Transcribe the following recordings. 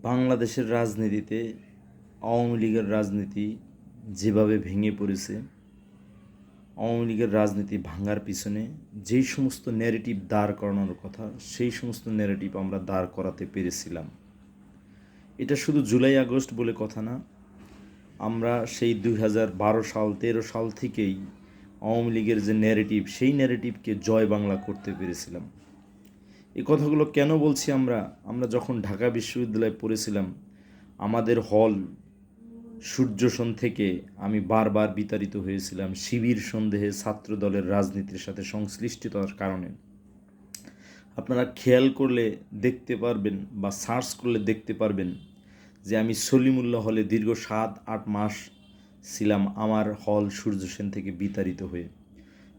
বাংলাদেশের রাজনীতিতে আওয়ামী লীগের রাজনীতি যেভাবে ভেঙে পড়েছে, আওয়ামী লীগের রাজনীতি ভাঙার পিছনে যেই সমস্ত ন্যারেটিভ দাঁড় করানোর কথা, সেই সমস্ত ন্যারেটিভ আমরা দাঁড় করাতে পেরেছিলাম। এটা শুধু জুলাই, আগস্ট বলে কথা না, আমরা সেই দুই হাজার বারো সাল, তেরো সাল থেকেই আওয়ামী লীগের যে ন্যারেটিভ সেই ন্যারেটিভকে জয় বাংলা করতে পেরেছিলাম। এই কথাগুলো কেন বলছি আমরা? আমরা যখন ঢাকা বিশ্ববিদ্যালয়ে পড়েছিলাম, আমাদের হল সূর্যসন থেকে আমি বারবার বিতাড়িত হয়েছিলাম শিবির সন্দেহে ছাত্র দলের রাজনীতির সাথে সংশ্লিষ্টতার কারণে। আপনারা খেয়াল করলে দেখতে পারবেন বা সার্চ করলে দেখতে পারবেন যে আমি সলিমুল্লাহ হলে দীর্ঘ সাত, আট মাস ছিলাম আমার হল সূর্যসেন থেকে বিতাড়িত হয়ে।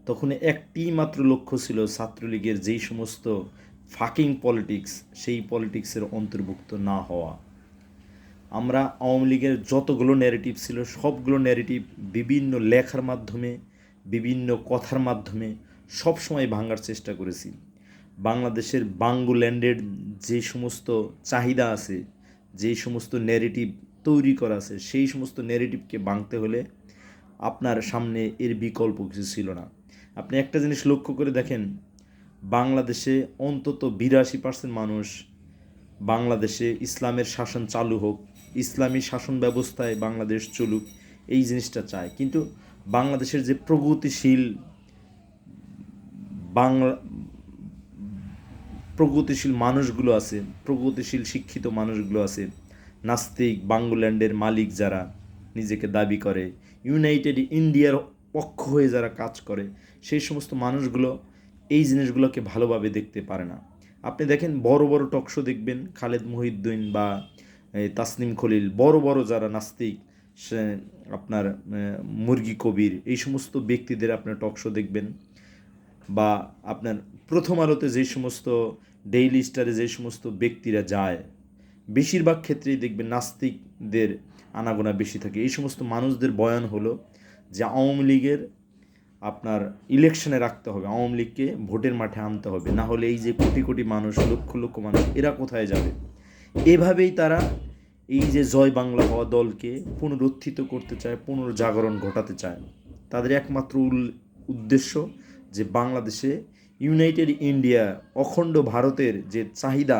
তখন একটি মাত্র লক্ষ্য ছিল ছাত্রলীগের যেই সমস্ত ফাকিং পলিটিক্স সেই পলিটিক্সের অন্তর্ভুক্ত না হওয়া। আমরা আওয়ামী লীগের যতগুলো ন্যারেটিভ ছিল, সবগুলো ন্যারেটিভ বিভিন্ন লেখার মাধ্যমে, বিভিন্ন কথার মাধ্যমে সবসময় ভাঙার চেষ্টা করেছি। বাংলাদেশের বাঙ্গুল্যান্ডের যে সমস্ত চাহিদা আছে যেই সমস্ত ন্যারেটিভ তৈরি করা আছে, সেই সমস্ত ন্যারেটিভকে ভাঙতে হলে আপনার সামনে এর বিকল্প কিছু ছিল না। আপনি একটা জিনিস লক্ষ্য করে দেখেন বাংলাদেশে অন্তত বিরাশি পার্সেন্ট মানুষ বাংলাদেশে ইসলামের শাসন চালু হোক, ইসলামী শাসন ব্যবস্থায় বাংলাদেশ চলুক, এই জিনিসটা চায়। কিন্তু বাংলাদেশের যে প্রগতিশীল বাংলা, প্রগতিশীল মানুষগুলো আছে, প্রগতিশীল শিক্ষিত মানুষগুলো আছে, নাস্তিক বাংলাল্যান্ডের মালিক যারা নিজেকে দাবি করে, ইউনাইটেড ইন্ডিয়ার পক্ষ হয়ে যারা কাজ করে, সেই সমস্ত মানুষগুলো এই জিনিসগুলোকে ভালোভাবে দেখতে পারে না। আপনি দেখেন, বড় বড় টকশো দেখবেন, খালেদ মহিউদ্দিন বা তাসনিম খলিল, বড় বড় যারা নাস্তিক, সে আপনার মুরগি কবির, এই সমস্ত ব্যক্তিদের আপনার টকশো দেখবেন বা আপনার প্রথম আলোতে যে সমস্ত ডেইলি স্টারে যে সমস্ত ব্যক্তিরা যায়, বেশিরভাগ ক্ষেত্রেই দেখবেন নাস্তিকদের আনাগোনা বেশি থাকে। এই সমস্ত মানুষদের বয়ান হলো যে আওয়ামী লীগের আপনার ইলেকশনে রাখতে হবে, আওয়ামী লীগকে ভোটের মাঠে আনতে হবে, না হলে এই যে কোটি কোটি মানুষ, লক্ষ লক্ষ মানুষ, এরা কোথায় যাবে? এভাবেই তারা এই যে জয় বাংলা হওয়া দলকে পুনরুত্থিত করতে চায়, পুনর্জাগরণ ঘটাতে চায়। তাদের একমাত্র উদ্দেশ্য যে বাংলাদেশে ইউনাইটেড ইন্ডিয়া অখণ্ড ভারতের যে চাহিদা,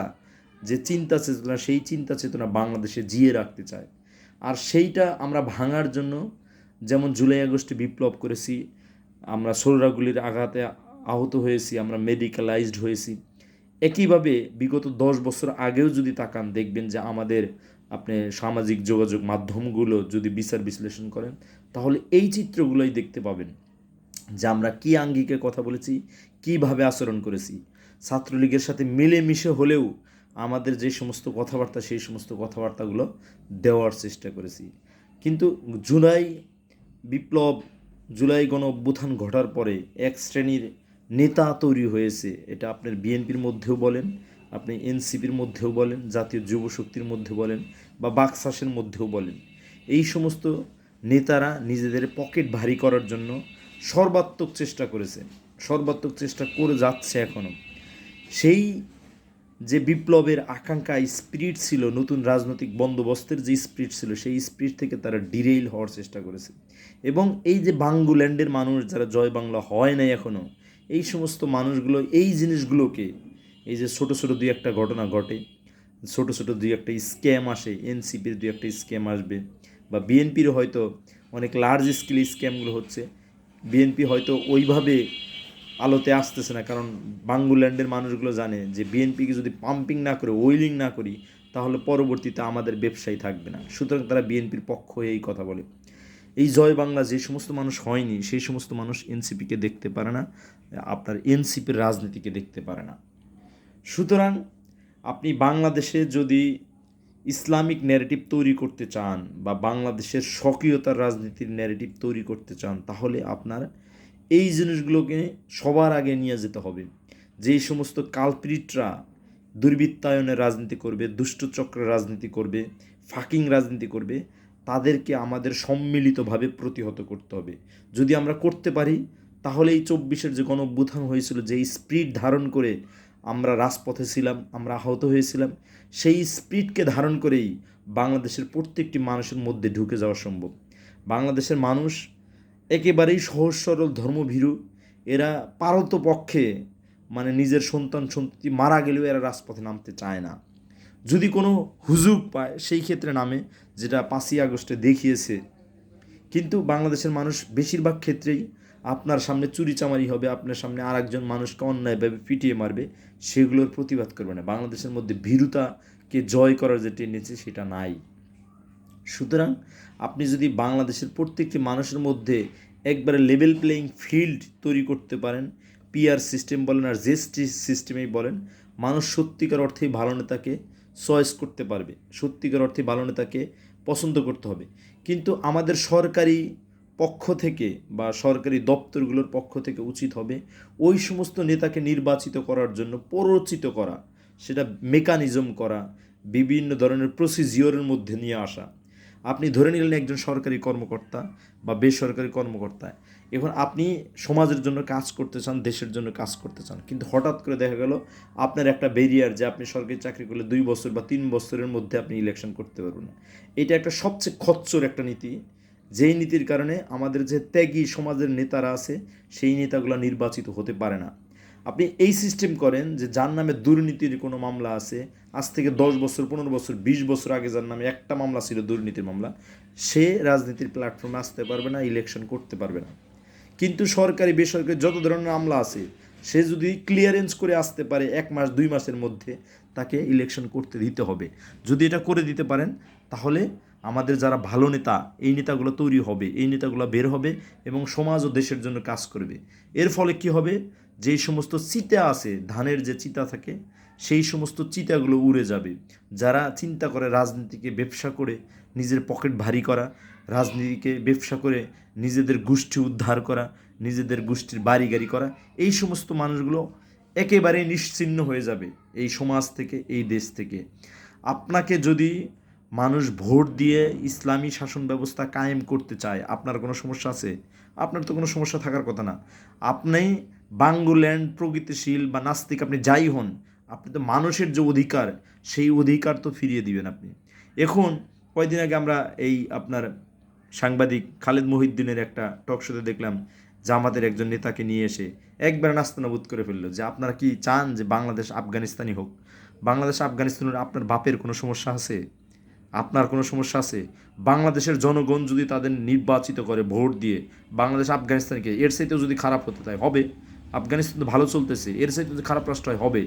যে চিন্তা চেতনা, সেই চিন্তা চেতনা বাংলাদেশে জিয়ে রাখতে চায়। আর সেইটা আমরা ভাঙার জন্য যেমন জুলাই আগস্টে বিপ্লব করেছি আমরা শরীরাগুলির আঘাতে আহত হয়েছি, আমরা মেডিকেলাইজড হয়েছি। একইভাবে বিগত দশ বছর আগেও যদি তাকান, দেখবেন যে আমাদের আপনি সামাজিক যোগাযোগ মাধ্যমগুলো যদি বিচার বিশ্লেষণ করেন, তাহলে এই চিত্রগুলোই দেখতে পাবেন যে আমরা কী আঙ্গিকে কথা বলেছি, কীভাবে আচরণ করেছি। ছাত্রলীগের সাথে মিলেমিশে হলেও আমাদের যে সমস্ত কথাবার্তা, সেই সমস্ত কথাবার্তাগুলো দেওয়ার চেষ্টা করেছি। কিন্তু জুলাই বিপ্লব জুলাই গণ অভ্যুত্থান ঘটার পরে এক শ্রেণির নেতা তৈরি হয়েছে। এটা আপনার বিএনপির মধ্যেও বলেন, আপনি এনসিপির মধ্যেও বলেন, জাতীয় যুব শক্তির মধ্যে বলেন বা বাকশাসের মধ্যেও বলেন। এই সমস্ত নেতারা নিজেদের পকেট ভারী করার জন্য সর্বাত্মক চেষ্টা করেছে, সর্বাত্মক চেষ্টা করে যাচ্ছে এখনও সেই যে বিপ্লবের আকাঙ্ক্ষা, স্পিরিট ছিল, নতুন রাজনৈতিক বন্দোবস্তের যে স্পিরিট ছিল, সেই স্পিরিট থেকে তারা ডিরেইল হওয়ার চেষ্টা করেছে। এবং এই যে বাঙ্গুল্যান্ডের মানুষ, যারা জয় বাংলা হয় নাই এখনও এই সমস্ত মানুষগুলো, এই জিনিসগুলোকে, এই যে ছোট ছোট দুই একটা ঘটনা ঘটে, ছোট ছোট দুই একটা স্ক্যাম আসে, এনসিপির দুই একটা স্ক্যাম আসবে, বা বিএনপির হয়তো অনেক লার্জ স্কেল স্ক্যামগুলো হচ্ছে, বিএনপি হয়তো ওইভাবে আলোতে আসতেছে না, কারণ বাঙ্গুল্যান্ডের মানুষগুলো জানে যে বিএনপিকে যদি পাম্পিং না করে, ওয়েলিং না করি, তাহলে পরবর্তীতে আমাদের ব্যবসায়ী থাকবে না। সুতরাং তারা বিএনপির পক্ষ হয়ে এই কথা বলে। এই জয় বাংলা যে সমস্ত মানুষ হয়নি, সেই সমস্ত মানুষ এনসিপিকে দেখতে পারে না, আপনার এনসিপির রাজনীতিকে দেখতে পারে না। সুতরাং আপনি বাংলাদেশে যদি ইসলামিক ন্যারেটিভ তৈরি করতে চান বা বাংলাদেশের স্বকীয়তার রাজনীতির ন্যারেটিভ তৈরি করতে চান, তাহলে আপনার এই জিনিসগুলোকে সবার আগে নিয়ে যেতে হবে। যেই সমস্ত কালপ্রিটরা দুর্বৃত্তায়নের রাজনীতি করবে দুষ্টচক্রের রাজনীতি করবে, ফাকিং রাজনীতি করবে, তাদেরকে আমাদের সম্মিলিতভাবে প্রতিহত করতে হবে। যদি আমরা করতে পারি, তাহলে এই চব্বিশের যে গণ অভ্যুত্থান হয়েছিল, যে স্পিড ধারণ করে আমরা রাজপথে ছিলাম, আমরা আহত হয়েছিলাম, সেই স্পিরিটকে ধারণ করেই বাংলাদেশের প্রত্যেকটি মানুষের মধ্যে ঢুকে যাওয়া সম্ভব। বাংলাদেশের মানুষ একেবারেই সহজ সরল ধর্মভীরু। এরা পারতপক্ষে মানে নিজের সন্তান সন্ততি মারা গেলেও এরা রাজপথে নামতে চায় না। যদি কোনো হুজুগ পায়, সেই ক্ষেত্রে নামে, যেটা পাঁচই আগস্টে দেখিয়েছে। কিন্তু বাংলাদেশের মানুষ বেশিরভাগ ক্ষেত্রেই আপনার সামনে চুরিচামারি হবে, আপনার সামনে আর একজন মানুষকে অন্যায়ভাবে পিটিয়ে মারবে, সেগুলোর প্রতিবাদ করবে না। বাংলাদেশের মধ্যে ভীরুতাকে জয় করার যে টেন্ডেন্সি সেটা নাই। সুতরাং আপনি যদি বাংলাদেশের প্রত্যেকটি মানুষের মধ্যে একবারে লেভেল প্লেয়িং ফিল্ড তৈরি করতে পারেন পিআর সিস্টেম বলেন আর জেস্টি সিস্টেমেই বলেন, মানুষ সত্যিকার অর্থেই ভালো নেতাকে চয়েস করতে পারবে, সত্যিকার অর্থে ভালো নেতাকে পছন্দ করতে হবে। কিন্তু আমাদের সরকারি পক্ষ থেকে বা সরকারি দপ্তরগুলোর পক্ষ থেকে উচিত হবে ওই সমস্ত নেতাকে নির্বাচিত করার জন্য প্ররোচিত করা, সেটা মেকানিজম করা, বিভিন্ন ধরনের প্রসিজিওরের মধ্যে নিয়ে আসা। আপনি ধরে নিলেন একজন সরকারি কর্মকর্তা বা বেসরকারি কর্মকর্তা। এখন আপনি সমাজের জন্য কাজ করতে চান, দেশের জন্য কাজ করতে চান, কিন্তু হঠাৎ করে দেখা গেল আপনার একটা ব্যারিয়ার যে আপনি সরকারি চাকরি করলে দুই বছর বা তিন বছরের মধ্যে আপনি ইলেকশন করতে পারবেন না। এটা একটা সবচেয়ে খচ্চর একটা নীতি। যেই নীতির কারণে আমাদের যে ত্যাগী সমাজের নেতারা আছে, সেই নেতাগুলো নির্বাচিত হতে পারে না। আপনি এই সিস্টেম করেন যে যার নামে দুর্নীতির কোনো মামলা আছে, আজ থেকে দশ বছর, পনেরো বছর, বিশ বছর আগে যার নামে একটা মামলা ছিল দুর্নীতির মামলা, সে রাজনীতির প্ল্যাটফর্মে আসতে পারবে না ইলেকশন করতে পারবে না। কিন্তু সরকারি, বেসরকারি যত ধরনের মামলা আছে, সে যদি ক্লিয়ারেন্স করে আসতে পারে এক মাস, দুই মাসের মধ্যে, তাকে ইলেকশন করতে দিতে হবে। যদি এটা করে দিতে পারেন, তাহলে আমাদের যারা ভালো নেতা, এই নেতাগুলো তৈরি হবে, এই নেতাগুলো বের হবে এবং সমাজ ও দেশের জন্য কাজ করবে। এর ফলে কি হবে? যেই সমস্ত চিতা আছে, ধানের যে চিতা থাকে, সেই সমস্ত চিতাগুলো উড়ে যাবে। যারা চিন্তা করে রাজনীতিকে ব্যবসা করে নিজের পকেট ভারী করা, রাজনীতিকে ব্যবসা করে নিজেদের গোষ্ঠী উদ্ধার করা, নিজেদের গোষ্ঠীর বাড়ি গাড়ি করা, এই সমস্ত মানুষগুলো একেবারে নিশ্চিহ্ন হয়ে যাবে এই সমাজ থেকে, এই দেশ থেকে। আপনাকে যদি মানুষ ভোট দিয়ে ইসলামী শাসন ব্যবস্থা কায়েম করতে চায়, আপনার কোনো সমস্যা আছে? আপনার তো কোনো সমস্যা থাকার কথা না। আপনি বাঙ্গুল্যান্ড প্রগতিশীল বা নাস্তিক আপনি যাই হন, আপনি তো মানুষের যে অধিকার, সেই অধিকার তো ফিরিয়ে দিবেন আপনি। এখন কয়দিন আগে আমরা এই আপনার সাংবাদিক খালেদ মহিউদ্দিনের একটা টক শোতে দেখলাম জামাতের একজন নেতাকে নিয়ে এসে একবার নাস্তানাবুদ করে ফেলল যে আপনারা কি চান যে বাংলাদেশ আফগানিস্তানি হোক? বাংলাদেশ আফগানিস্তানের আপনার বাপের কোনো সমস্যা আছে? আপনার কোনো সমস্যা আছে? বাংলাদেশের জনগণ যদি তাদের নির্বাচিত করে ভোট দিয়ে বাংলাদেশ আফগানিস্তানকে, এর চাইতেও যদি খারাপ হতে, তাই হবে? আফগানিস্তান তো ভালো চলতেছে, এর সাথে খারাপ রাষ্ট্র হবে।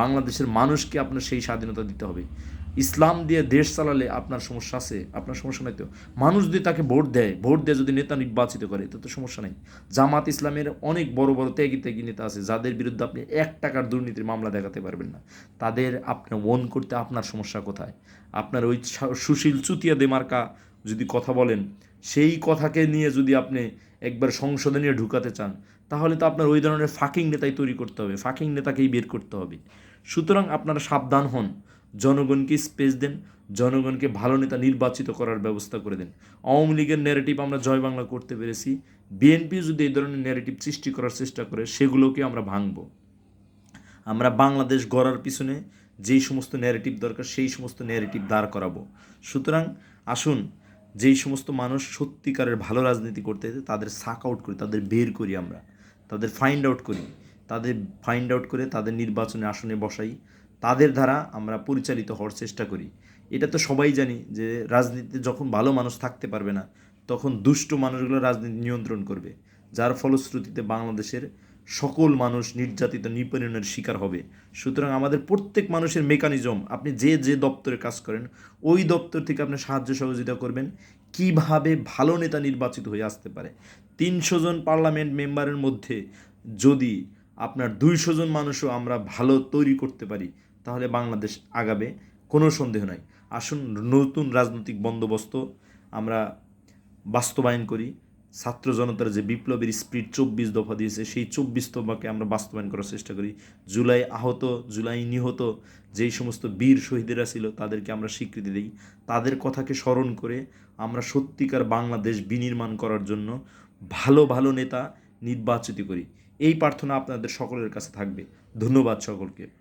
বাংলাদেশের মানুষকে আপনার সেই স্বাধীনতা দিতে হবে। ইসলাম দিয়ে দেশ চালালে আপনার সমস্যা আছে, আপনার সমস্যা নাই তো। মানুষ যদি তাকে ভোট দেয়, ভোট দিয়ে যদি নেতা নির্বাচিত করে তো তো সমস্যা নেই। জামাত ইসলামের অনেক বড় বড় ত্যাগী ত্যাগী নেতা আছে, যাদের বিরুদ্ধে আপনি এক টাকার দুর্নীতির মামলা দেখাতে পারবেন না। তাদের আপনি ওন করতে আপনার সমস্যা কোথায়? আপনার ওই সুশীল চুতিয়া দেমার্কা যদি কথা বলেন, সেই কথাকে নিয়ে যদি আপনি একবার সংসদে নিয়ে ঢুকাতে চান তাহলে তো আপনার ওই ধরনের ফাঁকিং নেতাই তৈরি করতে হবে। ফাঁকিং নেতাকেই বের করতে হবে। সুতরাং আপনারা সাবধান হন। জনগণকে স্পেস দেন। জনগণকে ভালো নেতা নির্বাচিত করার ব্যবস্থা করে দেন। আওয়ামী লীগের ন্যারেটিভ আমরা জয় বাংলা করতে পেরেছি। বিএনপি যদি এই ধরনের ন্যারেটিভ সৃষ্টি করার চেষ্টা করে, সেগুলোকে আমরা ভাঙবো। আমরা বাংলাদেশ গড়ার পিছনে যেই সমস্ত ন্যারেটিভ দরকার, সেই সমস্ত ন্যারেটিভ দাঁড় করাবো। সুতরাং আসুন, যেই সমস্ত মানুষ সত্যিকারের ভালো রাজনীতি করতে তাদের সাক আউট করি, তাদের বের করি আমরা। তাদের ফাইন্ড আউট করি। তাদের ফাইন্ড আউট করে তাদের নির্বাচনে আসনে বসাই। তাদের দ্বারা আমরা পরিচালিত হওয়ার চেষ্টা করি। এটা তো সবাই জানি যে রাজনীতিতে যখন ভালো মানুষ থাকতে পারবে না, তখন দুষ্ট মানুষগুলো রাজনীতি নিয়ন্ত্রণ করবে। যার ফলশ্রুতিতে বাংলাদেশের সকল মানুষ নির্যাতিত, নিপীড়নের শিকার হবে। সুতরাং আমাদের প্রত্যেক মানুষের মেকানিজম আপনি যে যে দপ্তরে কাজ করেন, ওই দপ্তর থেকে আপনি সাহায্য সহযোগিতা করবেন। কীভাবে ভালো নেতা নির্বাচিত হয়ে আসতে পারে? তিনশো জন পার্লামেন্ট মেম্বারের মধ্যে যদি আপনার দুইশো জন মানুষও আমরা ভালো তৈরি করতে পারি, তাহলে বাংলাদেশ আগাবে, কোনো সন্দেহ নাই। আসুন, নতুন রাজনৈতিক বন্দোবস্ত আমরা বাস্তবায়ন করি। ছাত্র জনতার যে বিপ্লবের স্পিরিট চব্বিশ দফা দিয়েছে, সেই চব্বিশ দফাকে আমরা বাস্তবায়ন করার চেষ্টা করি। জুলাই আহত, জুলাই নিহত যেই সমস্ত বীর শহীদেরা ছিল, তাদেরকে আমরা স্বীকৃতি দিই। তাদের কথাকে স্মরণ করে আমরা সত্যিকার বাংলাদেশ বিনির্মাণ করার জন্য ভালো ভালো নেতা নির্বাচিত করি। এই প্রার্থনা আপনাদের সকলের কাছে থাকবে। ধন্যবাদ সকলকে।